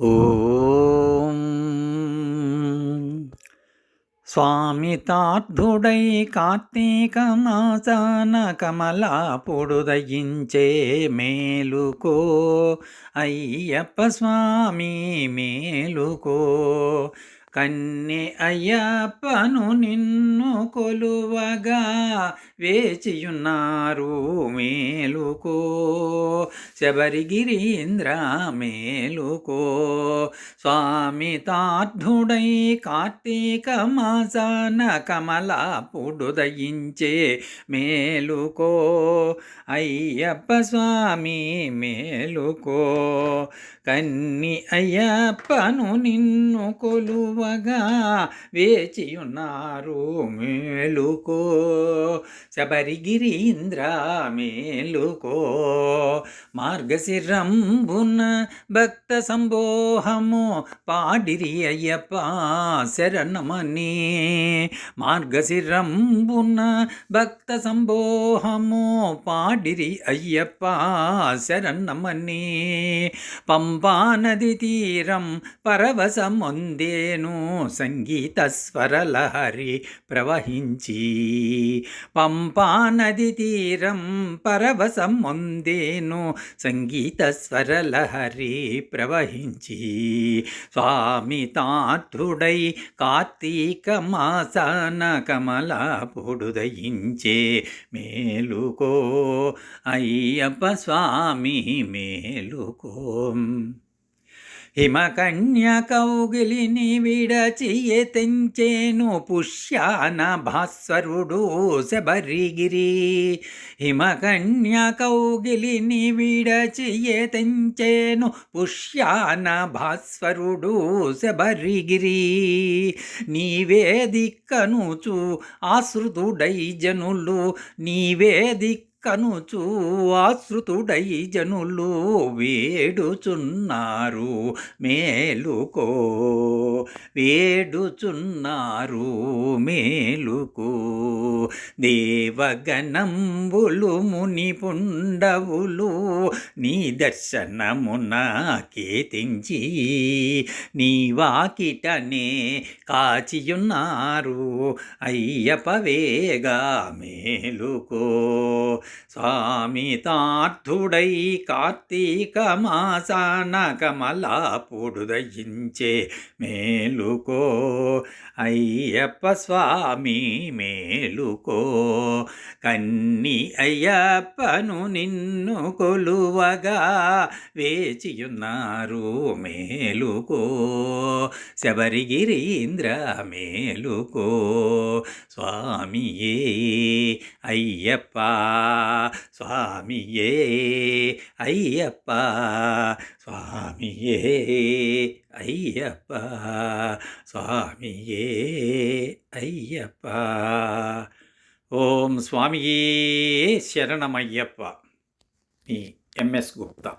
ఓం. స్వామి తార్థుడై కార్తీక మాసాన కమలాపుడుదయించే మేలుకో. అయ్యప్ప స్వామి మేలుకో. కన్నె అయ్యప్పను నిన్ను కొలువగా వేచియున్నారు మేలుకో. శబరిగిరీంద్ర మేలుకో. స్వామి తార్థుడై కార్తీక మాసాన కమలాపుడు దయించే మేలుకో. అయ్యప్ప స్వామి మేలుకో. కన్ని అయ్యప్పను నిన్ను కొలువ కొలువగా వేచియున్నారు మేలుకో. శబరిగిరీంద్ర మేలుకో. మార్గశిరంబున భక్త సంబోహము పాడిరి అయ్యప్ప శరణమని. మార్గశిరంబున భక్త సంబోహము పాడిరి అయ్యప్ప శరణమని. పంపా నది తీరం పరవశమొందేను సంగీత స్వరలహరి ప్రవహించి. పంపా నది తీరం పరవశమొందేను సంగీత స్వరలహరి ప్రవహించి. స్వామి తాత్రుడై కార్తీక మాసాన కమల పొడుదయించే మేలుకో అయ్యప్ప స్వామి మేలుకో. హిమకన్యకౌగిలిని విడచియే తెంచేను పుష్యాన భాస్వరుడు శబరిగిరి. హిమకన్యకౌగిలిని విడచియే తెంచేను పుష్యాన భాస్వరుడు శబరిగిరి. నీవే దిక్కనుచు ఆశ్రుతుడై జనులు నీవే దిక్ కనుచు ఆశ్రుతుడై జనులు వేడుచున్నారు మేలుకో. వేడుచున్నారు మేలుకో. దేవగణంబులు ముని పుండవులు నీ దర్శనమున కేతించి నీ వాకిటనే కాచియున్నారు అయ్యప వేగా మేలుకో. స్వామి తార్థుడై కార్తీక మాసాన కమలాపుడు దయించే మేలుకో అయ్యప్ప స్వామి మేలుకో. కన్ని అయ్యప్పను నిన్ను కొలువగా వేచియున్నారు మేలుకో. శబరిగిరీంద్ర మేలుకో. சுவாமியே ஐயப்பா. சுவாமியே ஐயப்பா. சுவாமியே ஐயப்பா. சுவாமியே ஐயப்பா. ஓம் சுவாமியே சரணம் ஐயப்பா. எம்எஸ் குப்தா.